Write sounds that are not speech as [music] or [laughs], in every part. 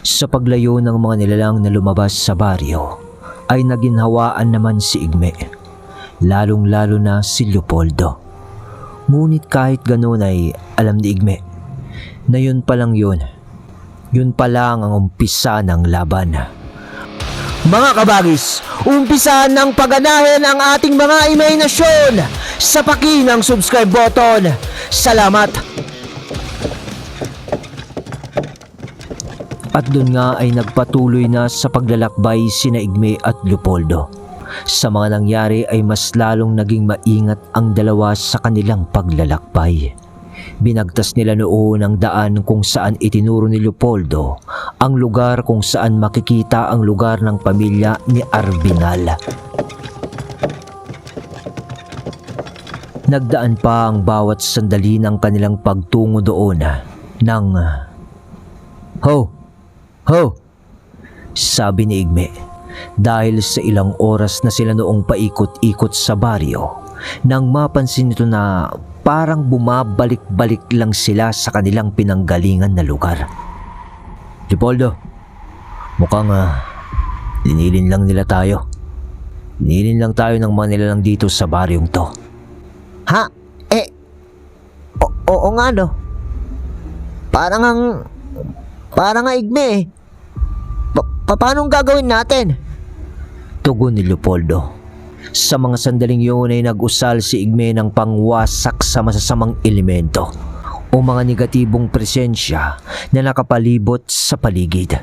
Sa paglayo ng mga nilalang na lumabas sa baryo, ay naginhawaan naman si Igme, lalong-lalo na si Leopoldo. Ngunit kahit ganoon ay alam ni Igme na yun pa lang yun. Yun pa lang ang umpisa ng laban. Mga kabagis, umpisahan ng paganahin ang ating mga imahinasyon sa paki ng subscribe button. Salamat! At doon nga ay nagpatuloy na sa paglalakbay sina Igme at Leopoldo. Sa mga nangyari ay mas lalong naging maingat ang dalawa sa kanilang paglalakbay. Binagtas nila noon ang daan kung saan itinuro ni Leopoldo ang lugar kung saan makikita ang lugar ng pamilya ni Arbinal. Nagdaan pa ang bawat sandali ng kanilang pagtungo doon ng Ho! Ho! Sabi ni Igme dahil sa ilang oras na sila noong paikot-ikot sa baryo nang mapansin nito na parang bumabalik-balik lang sila sa kanilang pinanggalingan na lugar. Leopoldo, mukhang uh, dinilin lang nila tayo. Dinilin lang tayo ng mga nilalang dito sa baryong to. Ha? Eh, o- oo nga no. Parang ang, parang nga igme eh. Pa- pa- paano gagawin natin? Tugon ni Leopoldo. Sa mga sandaling yun ay nag-usal si Igme ng pangwasak sa masasamang elemento o mga negatibong presensya na nakapalibot sa paligid.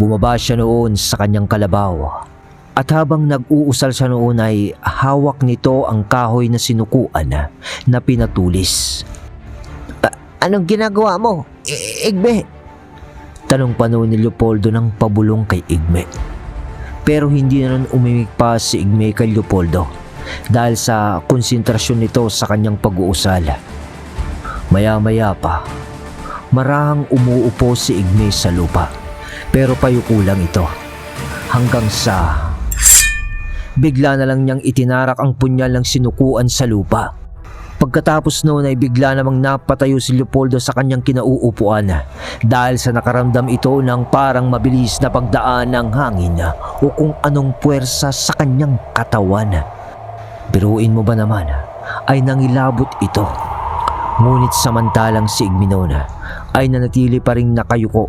Bumaba siya noon sa kanyang kalabaw at habang nag-uusal siya noon ay hawak nito ang kahoy na sinukuan na pinatulis. Anong ginagawa mo? I- igme. Tanong pa ni Leopoldo ng pabulong kay Igme. Pero hindi na rin umimik pa si Igme kay Leopoldo dahil sa konsentrasyon nito sa kanyang pag-uusal. Maya-maya pa, marahang umuupo si Igme sa lupa pero payuko lang ito hanggang sa bigla na lang niyang itinarak ang punyal ng sinukuan sa lupa. Pagkatapos noon ay bigla namang napatayo si Leopoldo sa kanyang kinauupuan dahil sa nakaramdam ito ng parang mabilis na pagdaan ng hangin o kung anong puwersa sa kanyang katawan. Biruin mo ba naman ay nangilabot ito. Ngunit samantalang si Igminona ay nanatili pa rin nakayuko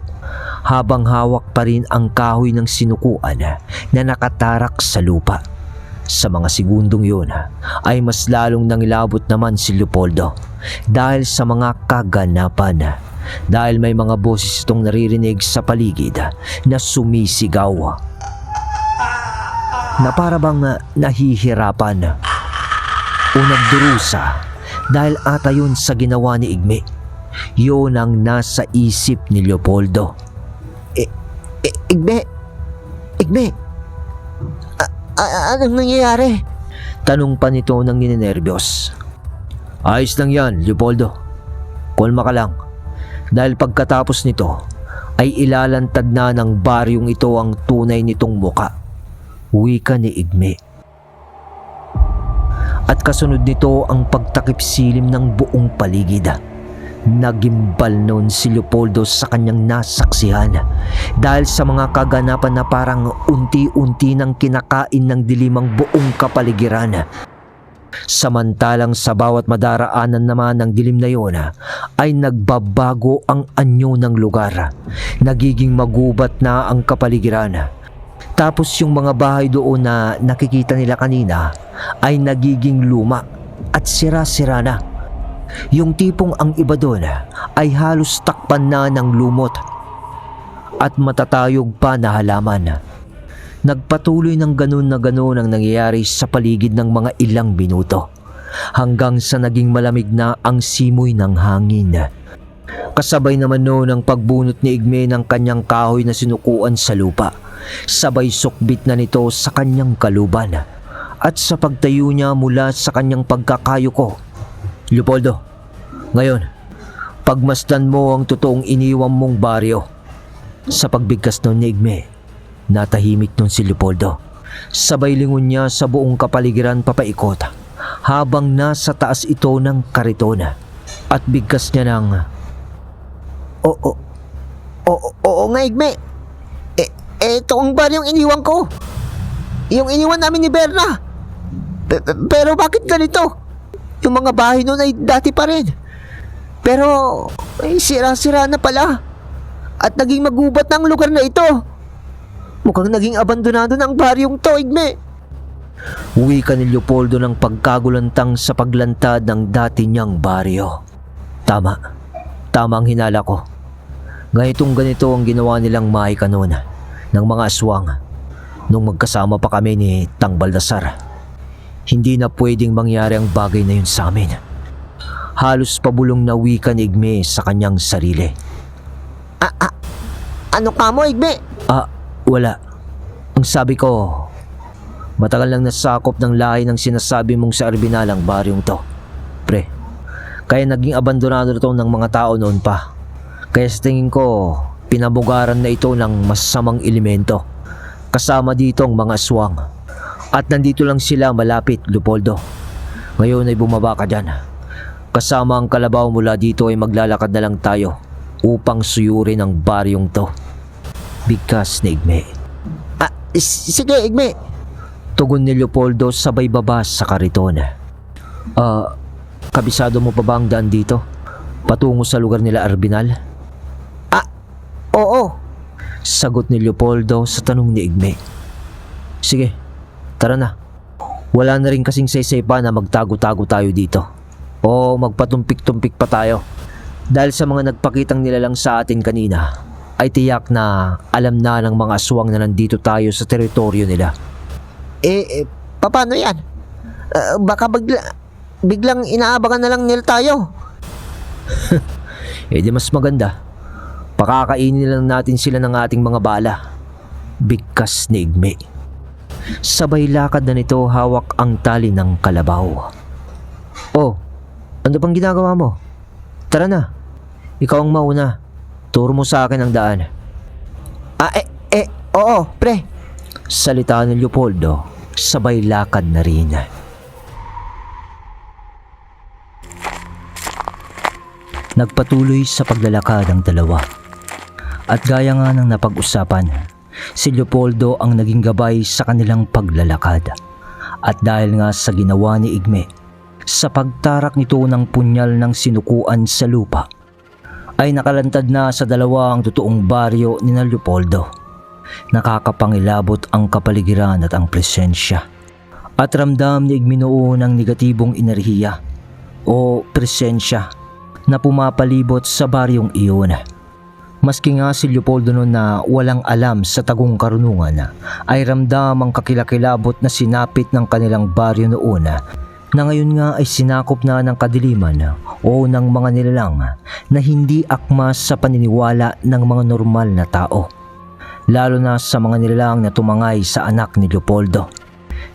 habang hawak pa rin ang kahoy ng sinukuan na nakatarak sa lupa. Sa mga segundong yun ay mas lalong nangilabot naman si Leopoldo dahil sa mga kaganapan. Dahil may mga boses itong naririnig sa paligid na sumisigaw. Na para bang ah, nahihirapan o nagdurusa dahil ata yun sa ginawa ni Igme. Yun ang nasa isip ni Leopoldo. I- igme. Igme. A- anong nangyayari? Tanong pa nito ng ninenervyos. Ayos lang yan, Leopoldo. Kulma ka lang. Dahil pagkatapos nito, ay ilalantad na ng baryong ito ang tunay nitong muka. Wika ni Igme. At kasunod nito ang pagtakip silim ng buong paligid. Nagimbal noon si Leopoldo sa kanyang nasaksihan dahil sa mga kaganapan na parang unti-unti nang kinakain ng dilimang buong kapaligiran. Samantalang sa bawat madaraanan naman ng dilim na yun ay nagbabago ang anyo ng lugar. Nagiging magubat na ang kapaligiran. Tapos yung mga bahay doon na nakikita nila kanina ay nagiging luma at sira-sira na. Yung tipong ang iba doon ay halos takpan na ng lumot at matatayog pa na halaman. Nagpatuloy ng ganun na ganun ang nangyayari sa paligid ng mga ilang minuto hanggang sa naging malamig na ang simoy ng hangin. Kasabay naman noon ang pagbunot ni Igme ng kanyang kahoy na sinukuan sa lupa. Sabay sukbit na nito sa kanyang kaluban at sa pagtayo niya mula sa kanyang pagkakayuko. Leopoldo, ngayon, pagmasdan mo ang totoong iniwang mong baryo. Sa pagbigkas noon ni Igme, natahimik noon si Leopoldo. Sabay lingon niya sa buong kapaligiran papaikot habang nasa taas ito ng kariton at bigkas niya ng O, o, Oo, oo nga, Igme. Eh, eto ang bar yung iniwan ko. Yung iniwan namin ni Berna. Pe- pe- Pero bakit ganito? Yung mga bahay noon ay dati pa rin. Pero, ay sira-sira na pala. At naging magubat ang lugar na ito. Mukhang naging abandonado ng baryong to, Igme. Uwi ka ni Leopoldo ng pagkagulantang sa paglantad ng dati niyang baryo. Tama. Tama ang hinala ko. Ganitong ganito ang ginawa nilang Mahika noon ng mga aswang nung magkasama pa kami ni Tang Baldasar. Hindi na pwedeng mangyari ang bagay na yun sa amin. Halos pabulong na wika ni Igme sa kanyang sarili. Ano ka mo, Igme? Ah, wala. Ang sabi ko, matagal lang nasakop ng lahi ng sinasabi mong sa Arbinalang baryong to. Pre, kaya naging abandonado to ng mga tao noon pa. Kaya sa tingin ko, pinabugaran na ito ng masamang elemento. Kasama dito ang mga aswang. At nandito lang sila malapit, Lupoldo. Ngayon ay bumaba ka dyan. Kasama ang kalabaw mula dito ay maglalakad na lang tayo upang suyurin ang baryong to. Bigkas ni Igme. Ah, sige, Igme. Tugon ni Leopoldo sabay baba sa kariton. Ah, kabisado mo pa ba ang daan dito? Patungo sa lugar nila Arbinal? Oo. Sagot ni Leopoldo sa tanong ni Igme. Sige, tara na. Wala na rin kasing saysay pa na magtago-tago tayo dito. O magpatumpik-tumpik pa tayo. Dahil sa mga nagpakitang nilalang sa atin kanina, ay tiyak na alam na ng mga aswang na nandito tayo sa teritoryo nila. Eh, eh paano yan? Ah, baka bigla, biglang inaabangan na lang nila tayo. [laughs] Eh di mas maganda. Pakakainin lang natin sila ng ating mga bala. Bigkas ni Igme. Sabay lakad na nito hawak ang tali ng kalabaw. Oh, ano bang ginagawa mo? Tara na. Ikaw ang mauna. Turo mo sa akin ang daan. Ah, eh, eh, oo, pre. Salita ni Leopoldo, sabay lakad na rin. Nagpatuloy sa paglalakad ang dalawa. At gaya nga ng napag-usapan, si Leopoldo ang naging gabay sa kanilang paglalakad. At dahil nga sa ginawa ni Igme, sa pagtarak nito ng punyal ng sinukuan sa lupa, ay nakalantad na sa dalawa ang totoong baryo ni Leopoldo nakakapangilabot ang kapaligiran at ang presensya. At ramdam ni Igminoo ng negatibong enerhiya o presensya na pumapalibot sa baryong iyon. Maski nga si Leopoldo noon na walang alam sa tagong karunungan ay ramdam ang kakilakilabot na sinapit ng kanilang baryo noon na ngayon nga ay sinakop na ng kadiliman o ng mga nilalang na hindi akma sa paniniwala ng mga normal na tao lalo na sa mga nilalang na tumangay sa anak ni Leopoldo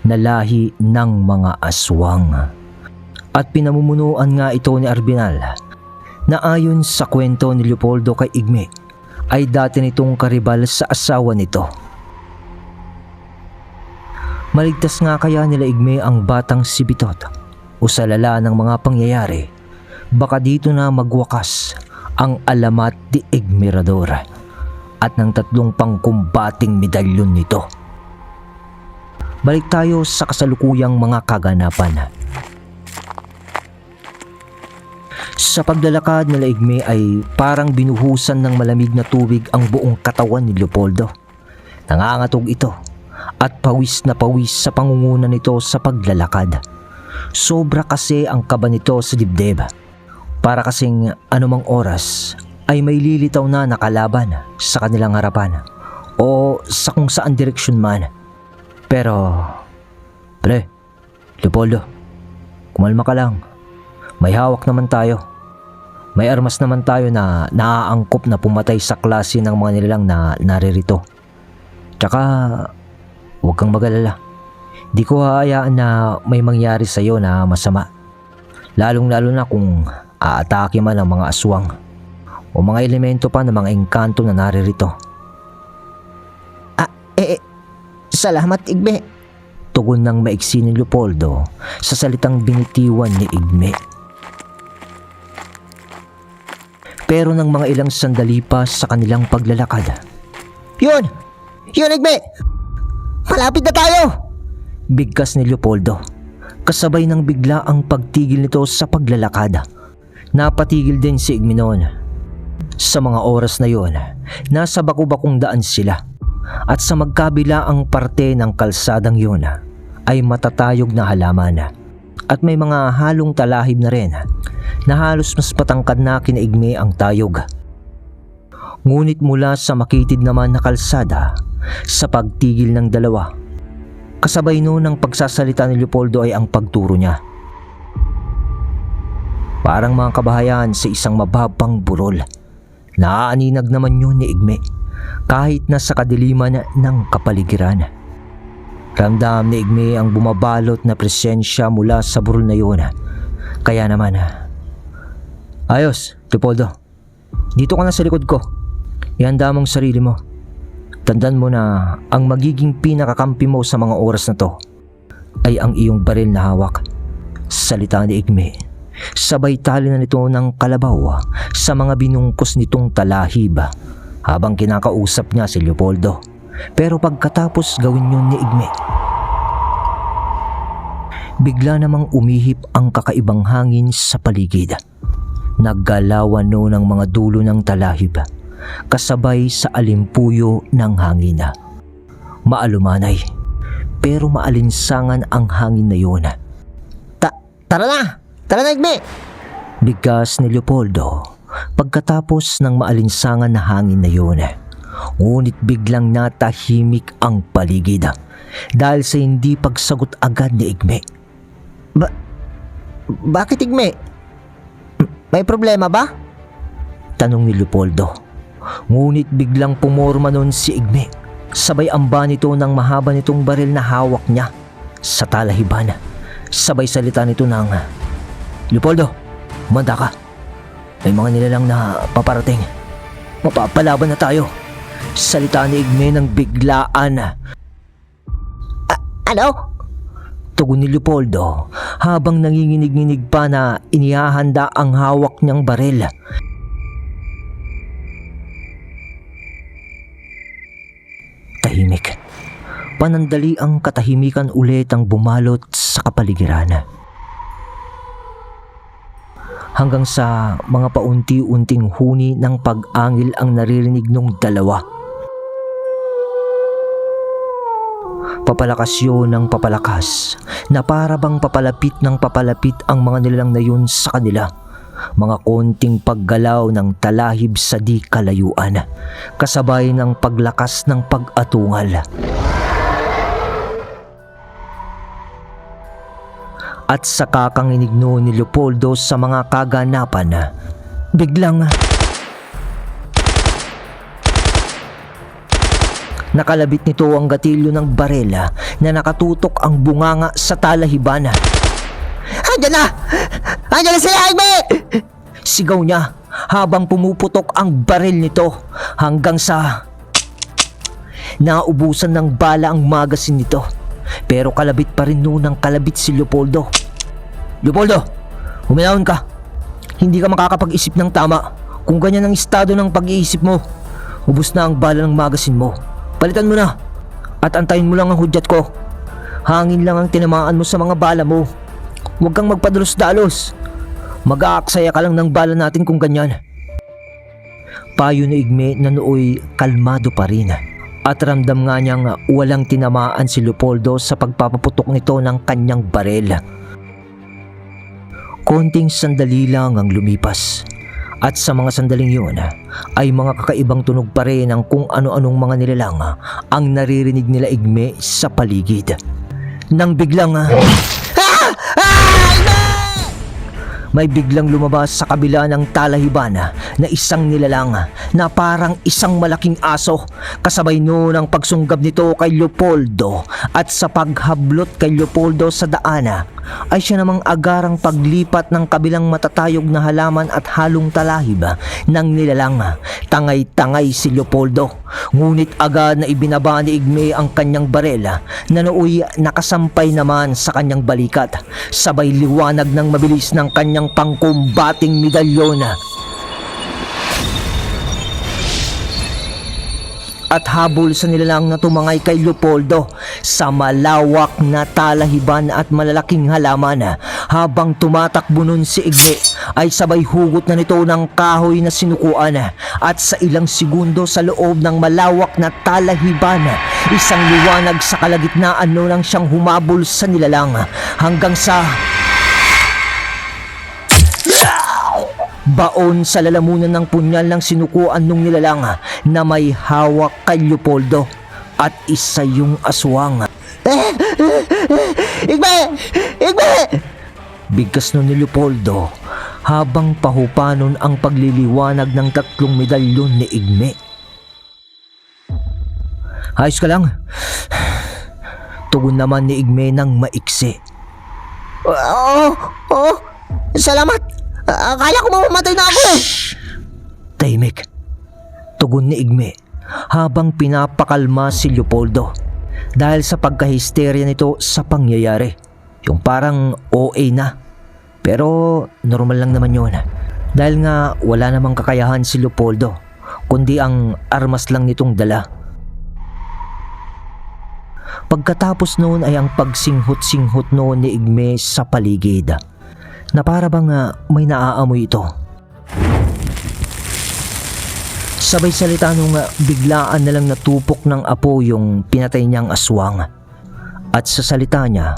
na lahi ng mga aswang. At pinamumunuan nga ito ni Arbinal na ayon sa kwento ni Leopoldo kay Igme ay dati nitong karibal sa asawa nito. Maligtas nga kaya nila Igme ang batang si Bitot o sa lala ng mga pangyayari baka dito na magwakas ang alamat ni Igmirador at ng tatlong pangkumbating medalyon nito. Balik tayo sa kasalukuyang mga kaganapan. Sa paglalakad nila Igme ay parang binuhusan ng malamig na tubig ang buong katawan ni Leopoldo. Nangangatog ito at pawis na pawis sa pangunguna nito sa paglalakad. Sobra kasi ang kaba nito sa dibdib. Para kasing anumang oras ay may lilitaw na nakalaban sa kanilang harapan o sa kung saan direksyon man. Pero, pre, Leopoldo, kumalma ka lang. May hawak naman tayo. May armas naman tayo na naaangkop na pumatay sa klase ng mga nilalang na naririto. Tsaka, huwag kang magalala. Di ko haayaan na may mangyari sa iyo na masama. Lalong lalo na kung aatake man ang mga aswang o mga elemento pa ng mga engkanto na naririto. Ah, eh, eh, salamat, Igme. Tugon ng maiksi ni Leopoldo sa salitang binitiwan ni Igme. Pero ng mga ilang sandali pa sa kanilang paglalakad, Yun! Yun, Igme! Malapit na tayo! bigkas ni Leopoldo. Kasabay ng bigla ang pagtigil nito sa paglalakad. Napatigil din si Igmenon. Sa mga oras na yon, nasa bakubakong daan sila. At sa magkabila ang parte ng kalsadang yun ay matatayog na halaman. At may mga halong talahib na rin na halos mas patangkad na kinaigme ang tayog. Ngunit mula sa makitid naman na kalsada, sa pagtigil ng dalawa, kasabay noon ng pagsasalita ni Leopoldo ay ang pagturo niya. Parang mga kabahayan sa isang mababang burol. Naaaninag naman yun ni Igme kahit na sa kadiliman ng kapaligiran. Ramdam ni Igme ang bumabalot na presensya mula sa burol na yun. Kaya naman, ayos, Leopoldo. Dito ka na sa likod ko. Ihanda mong sarili mo. Tandaan mo na ang magiging pinakakampi mo sa mga oras na to ay ang iyong baril na hawak. Salita ni Igme. Sabay tali na nito ng kalabaw sa mga binungkos nitong talahib habang kinakausap niya si Leopoldo. Pero pagkatapos gawin yun ni Igme, bigla namang umihip ang kakaibang hangin sa paligid. Naggalawan no ng mga dulo ng talahib kasabay sa alimpuyo ng hangin. Maalumanay pero maalinsangan ang hangin na yun. Ta tara na! Tara na, Igme! Bigkas ni Leopoldo pagkatapos ng maalinsangan na hangin na yun. Ngunit biglang natahimik ang paligid dahil sa hindi pagsagot agad ni Igme. Ba bakit, Igme? May problema ba? Tanong ni Leopoldo. Ngunit biglang pumorma nun si Igme. Sabay amba nito ng mahaba nitong baril na hawak niya sa talahiban. Sabay salita nito ng Leopoldo, umanda ka. May mga nilalang na paparating. Mapapalaban na tayo. Salita ni Igme ng biglaan. Ano? Tugon ni Leopoldo habang nanginginig-nginig pa na inihahanda ang hawak niyang baril. Tahimik. Panandali ang katahimikan ulit ang bumalot sa kapaligiran. Hanggang sa mga paunti-unting huni ng pag-angil ang naririnig ng dalawa. Papalakas yun ng papalakas na para bang papalapit ng papalapit ang mga nilalang na yun sa kanila. Mga konting paggalaw ng talahib sa di kalayuan kasabay ng paglakas ng pag-atungal. At sa kakanginig noon ni Leopoldo sa mga kaganapan, biglang Nakalabit nito ang gatilyo ng barela na nakatutok ang bunganga sa talahiban. Andiyan na! Andiyan na si Igme! Sigaw niya habang pumuputok ang baril nito hanggang sa naubusan ng bala ang magasin nito. Pero kalabit pa rin noon ang kalabit si Leopoldo. Leopoldo, huminahon ka. Hindi ka makakapag-isip ng tama kung ganyan ang estado ng pag-iisip mo. Ubus na ang bala ng magasin mo. Palitan mo na at antayin mo lang ang hudyat ko. Hangin lang ang tinamaan mo sa mga bala mo. Huwag kang magpadalos-dalos. Mag-aaksaya ka lang ng bala natin kung ganyan. Payo ni Igme na nooy kalmado pa rin. At ramdam nga niyang walang tinamaan si Leopoldo sa pagpapaputok nito ng kanyang barel. Konting sandali lang ang lumipas. At sa mga sandaling yun ay mga kakaibang tunog pa rin ng kung ano-anong mga nilalang ang naririnig nila Igme sa paligid. Nang biglang! May biglang lumabas sa kabila ng talahiban na isang nilalang na parang isang malaking aso. Kasabay noon ang pagsunggab nito kay Leopoldo at sa paghablot kay Leopoldo sa daana ay siya namang agarang paglipat ng kabilang matatayog na halaman at halong talahib ng nilalang. Tangay-tangay si Leopoldo. Ngunit agad na ibinaba ni Igme ang kanyang barela na nooy nakasampay naman sa kanyang balikat. Sabay liwanag ng mabilis ng kanyang ng pangkumbating medalyon. At habol sa nilalang na tumangay kay Leopoldo sa malawak na talahiban at malalaking halaman habang tumatakbo nun si Igni ay sabay hugot na nito ng kahoy na sinukuan at sa ilang segundo sa loob ng malawak na talahiban isang liwanag sa kalagitnaan nun ang siyang humabol sa nilalang hanggang sa Baon sa lalamunan ng punyal ng sinukuan nung nilalang na may hawak kay Leopoldo at isa yung aswang. Igbe! Igbe! Bigkas nun ni Leopoldo habang pahupanon ang pagliliwanag ng tatlong medalyon ni Igme. Ayos ka lang. Tugon naman ni Igme ng maiksi. Oo, oo. Salamat. Ah, Akala ko mamamatay na ako eh. Tahimik. Tugon ni Igme habang pinapakalma si Leopoldo dahil sa pagkahisterya nito sa pangyayari. Yung parang OA na. Pero normal lang naman yun. Dahil nga wala namang kakayahan si Leopoldo kundi ang armas lang nitong dala. Pagkatapos noon ay ang pagsinghot-singhot noon ni Igme sa paligid na para bang ah, may naaamoy ito. Sabay salita nung ah, biglaan na lang natupok ng apo yung pinatay niyang aswang. At sa salita niya,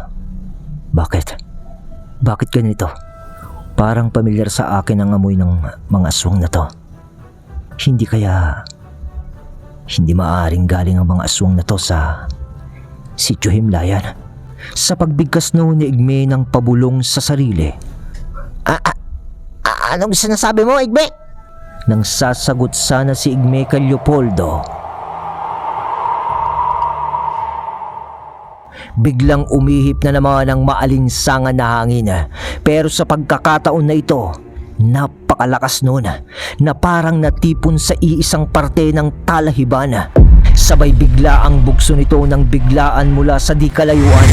Bakit? Bakit ganito? Parang pamilyar sa akin ang amoy ng mga aswang na to. Hindi kaya... Hindi maaaring galing ang mga aswang na to sa... Sityo Himlayan. Sa pagbigkas noon ni Igme ng pabulong sa sarili, Ah, ah, anong sinasabi mo, Igbe? nang sasagot sana si Igme kay Leopoldo. Biglang umihip na naman ang maalinsangan na hangin. Pero sa pagkakataon na ito, napakalakas noon na parang natipon sa iisang parte ng talahiban. Sabay bigla ang bugso nito ng biglaan mula sa di kalayuan.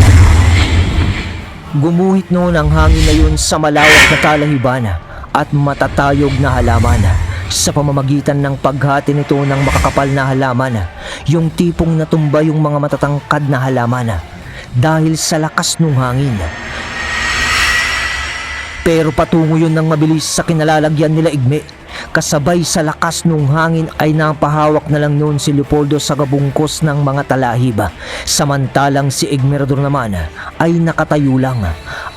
Gumuhit noon ang hangin na yun sa malawak na talahiban at matatayog na halaman sa pamamagitan ng paghati nito ng makakapal na halaman, yung tipong natumba yung mga matatangkad na halaman dahil sa lakas ng hangin. Pero patungo yun ng mabilis sa kinalalagyan nila Igme. Kasabay sa lakas ng hangin ay napahawak na lang noon si Leopoldo sa gabungkos ng mga talahib. Samantalang si Igmerador naman ay nakatayo lang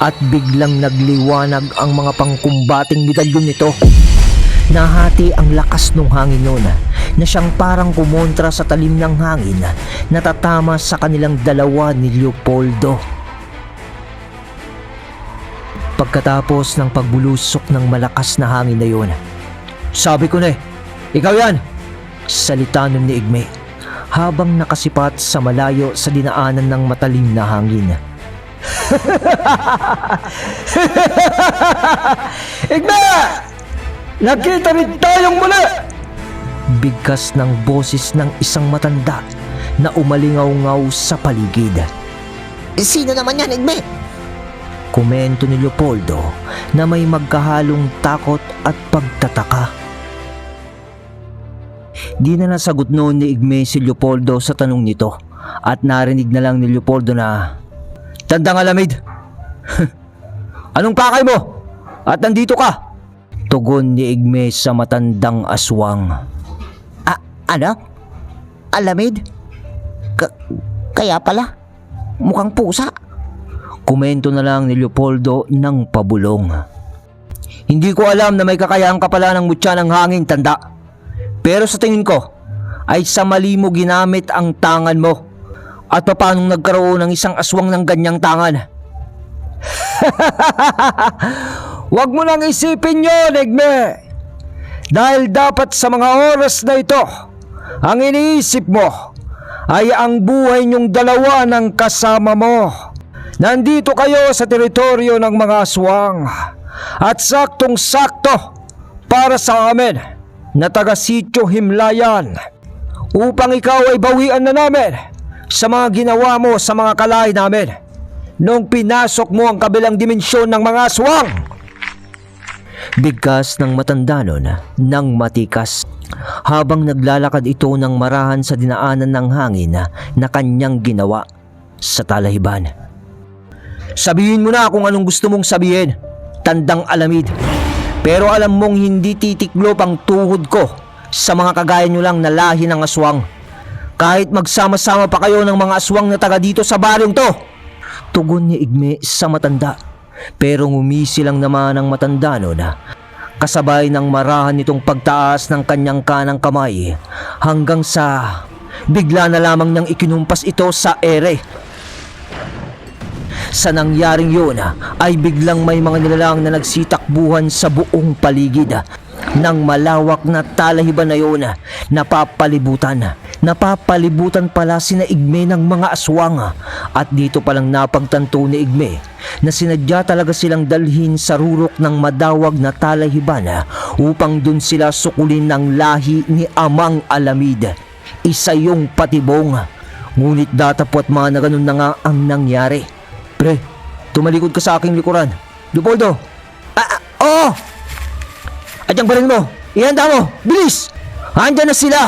at biglang nagliwanag ang mga pangkumbating medalyon nito. Nahati ang lakas ng hangin noon na siyang parang kumontra sa talim ng hangin na tatama sa kanilang dalawa ni Leopoldo. Pagkatapos ng pagbulusok ng malakas na hangin na yun, sabi ko na eh, ikaw yan! Salita nun ni Igme habang nakasipat sa malayo sa dinaanan ng matalim na hangin. [laughs] Igna! Nakita rin tayong muli! Bigkas ng boses ng isang matanda na umalingaw-ngaw sa paligid. Sino naman yan, Igbe? Komento ni Leopoldo na may magkahalong takot at pagtataka. Di na nasagot noon ni Igme si Leopoldo sa tanong nito at narinig na lang ni Leopoldo na Tandang alamid! [laughs] Anong pakay mo? At nandito ka? Tugon ni Igme sa matandang aswang. Ah, ano? Alamid? Ka- kaya pala, mukhang pusa. Komento na lang ni Leopoldo ng pabulong. Hindi ko alam na may kakayahan ka pala ng mutya ng hangin, tanda. Pero sa tingin ko, ay sa mali mo ginamit ang tangan mo. At paanong nagkaroon ng isang aswang ng ganyang tangan? [laughs] Huwag mo nang isipin yun, Igme! Dahil dapat sa mga oras na ito, ang iniisip mo ay ang buhay niyong dalawa ng kasama mo. Nandito kayo sa teritoryo ng mga aswang at saktong-sakto para sa amin na taga-sityo Himlayan upang ikaw ay bawian na namin sa mga ginawa mo sa mga kalay namin nung pinasok mo ang kabilang dimensyon ng mga aswang. Bigkas ng matanda nun ng matikas habang naglalakad ito ng marahan sa dinaanan ng hangin na, kanyang ginawa sa talahiban. Sabihin mo na kung anong gusto mong sabihin, tandang alamid. Pero alam mong hindi titiklop ang tuhod ko sa mga kagaya nyo lang na lahi ng aswang. Kahit magsama-sama pa kayo ng mga aswang na taga dito sa baryong to. Tugon ni Igme sa matanda. Pero ngumisi lang naman ang matanda no na kasabay ng marahan nitong pagtaas ng kanyang kanang kamay hanggang sa bigla na lamang niyang ikinumpas ito sa ere. Sa nangyaring yun ay biglang may mga nilalang na nagsitakbuhan sa buong paligid ng malawak na talahiban na yun napapalibutan. Napapalibutan pala sina Igme ng mga aswang at dito palang napagtanto ni Igme na sinadya talaga silang dalhin sa rurok ng madawag na talahiban upang dun sila sukulin ng lahi ni Amang Alamid. Isa yung patibong. Ngunit datapot mga na ganun na nga ang nangyari. Pre, tumalikod ka sa aking likuran. Leopoldo! Ah, ah, oh! At yung baril mo, ihanda mo, bilis! Andyan na sila!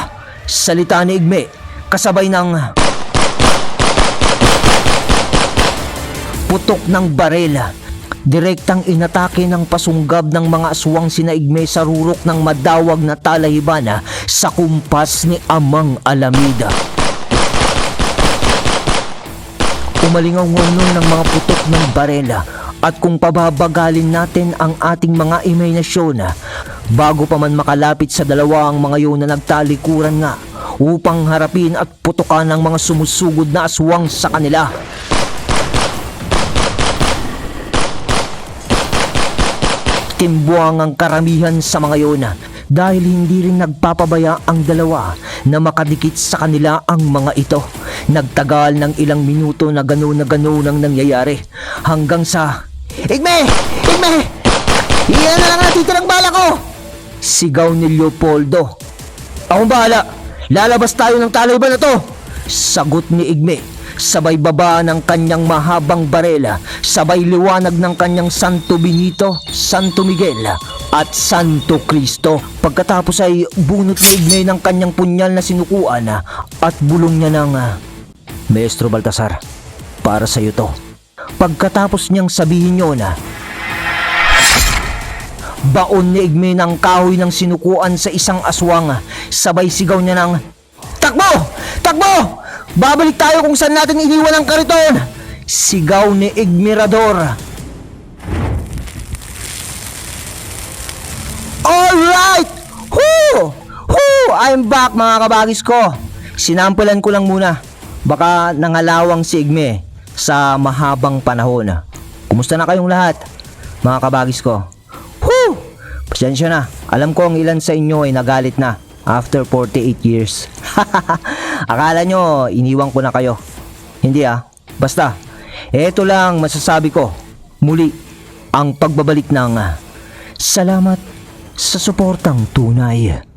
Salita ni Igme, kasabay ng putok ng baril. Direktang inatake ng pasunggab ng mga aswang sina Igme sa rurok ng madawag na talahibana sa kumpas ni Amang Alamida. Umalingaw-ngaw nun ng mga putok ng barela at kung pababagalin natin ang ating mga imahinasyon bago pa man makalapit sa dalawa ang mga yun na nagtalikuran nga upang harapin at putukan ang mga sumusugod na aswang sa kanila. Timbuang ang karamihan sa mga yun dahil hindi rin nagpapabaya ang dalawa na makadikit sa kanila ang mga ito. Nagtagal ng ilang minuto na gano'n na gano'n ang nangyayari hanggang sa Igme! Igme! Iyan na lang ang titirang bala ko! sigaw ni Leopoldo. Akong bahala, lalabas tayo ng talay na to? Sagot ni Igme. Sabay baba ng kanyang mahabang barela, sabay liwanag ng kanyang Santo Benito, Santo Miguel, at Santo Cristo. Pagkatapos ay bunot Igme ng kanyang punyal na sinukuan at bulong niya ng ah, Maestro Baltasar, para sa iyo to. Pagkatapos niyang sabihin yun na Baon ni Igme ng kahoy ng sinukuan sa isang aswang. Sabay sigaw niya ng Takbo! Takbo! Babalik tayo kung saan natin iniwan ang kariton! Sigaw ni Igmirador. Alright! Whoo! Whoo! I'm back mga kabagis ko. Sinampulan ko lang muna. Baka nangalawang si Igme sa mahabang panahon. Kumusta na kayong lahat? Mga kabagis ko. Whew! Pasensya na. Alam ko ang ilan sa inyo ay nagalit na after 48 years. [laughs] Akala nyo, iniwan ko na kayo. Hindi ah. Basta, eto lang masasabi ko. Muli, ang pagbabalik ng ah, salamat sa suportang tunay.